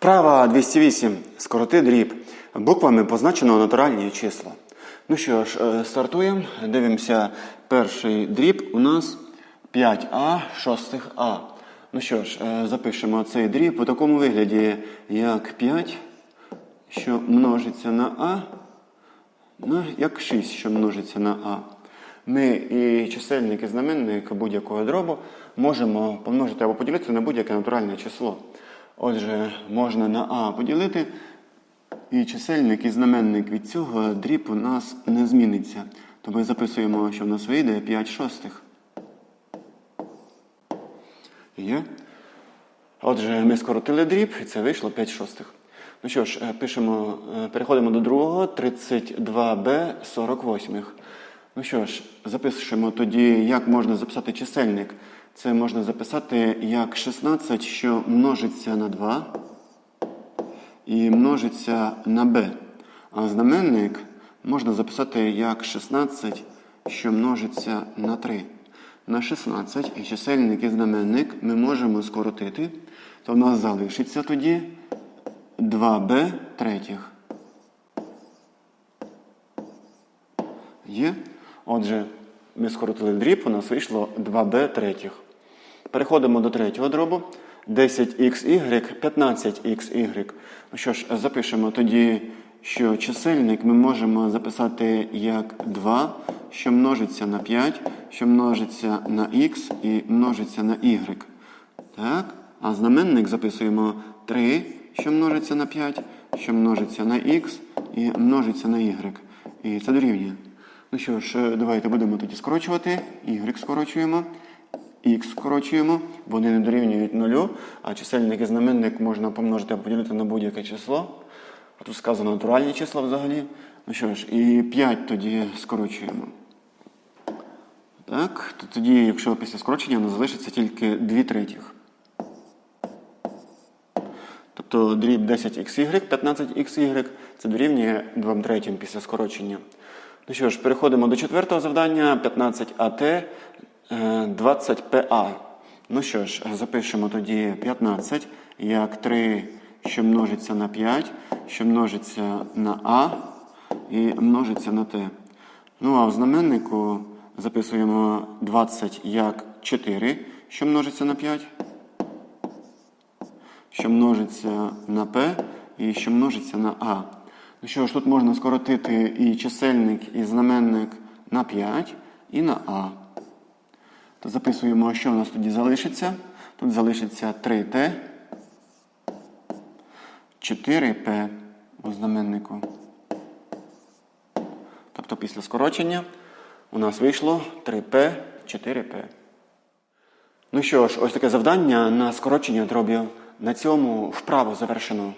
Вправа 208. Скороти дріб. Буквами позначено натуральні числа. Ну що ж, е, стартуємо. Дивимося, перший дріб у нас 5а шостих А. Ну що ж, е, запишемо цей дріб у такому вигляді, як 5, що множиться на А, ну, як 6, що множиться на А. Ми і чисельник, і знаменник будь-якого дробу можемо помножити або поділити на будь-яке натуральне число. Отже, можна на А поділити, і чисельник, і знаменник від цього дріб у нас не зміниться. То ми записуємо, що в нас вийде 5 шостих. Є? Отже, ми скоротили дріб, і це вийшло 5 шостих. Ну що ж, е, пишемо, е, переходимо до другого, 32b 48. Ну що ж, запишемо тоді, як можна записати чисельник. Це можна записати як 16, що множиться на 2 і множиться на b. А знаменник можна записати як 16, що множиться на 3. На 16 і чисельник і знаменник ми можемо скоротити, то в нас залишиться тоді 2b третіх. Є? Отже, ми скоротили дріб, у нас вийшло 2b третіх. Переходимо до третього дробу. 10xy, 15xy. Ну що ж, запишемо тоді, що чисельник ми можемо записати як 2, що множиться на 5, що множиться на x і множиться на y. Так? А знаменник записуємо 3, що множиться на 5, що множиться на x і множиться на y. І це дорівнює. Ну що ж, давайте будемо тоді скорочувати. Y скорочуємо. Х скорочуємо, вони не дорівнюють нулю, а чисельник і знаменник можна помножити або поділити на будь-яке число. А тут сказано натуральні числа взагалі. Ну що ж, і 5 тоді скорочуємо. Так, то тоді, якщо після скорочення у залишиться тільки 2 третіх. Тобто дріб 10xy, 15xy це дорівнює 2 третім після скорочення. Ну що ж, переходимо до четвертого завдання 15АТ 20ПА. Ну що ж, запишемо тоді 15 як 3, що множиться на 5, що множиться на А і множиться на Т. Ну а в знаменнику записуємо 20 як 4, що множиться на 5, що множиться на П і що множиться на А. Ну що ж, тут можна скоротити і чисельник, і знаменник на 5 і на А. То записуємо, що у нас тоді залишиться. Тут залишиться 3Т, 4П у знаменнику. Тобто після скорочення у нас вийшло 3П, 4П. Ну що ж, ось таке завдання на скорочення дробів. На цьому вправо завершено.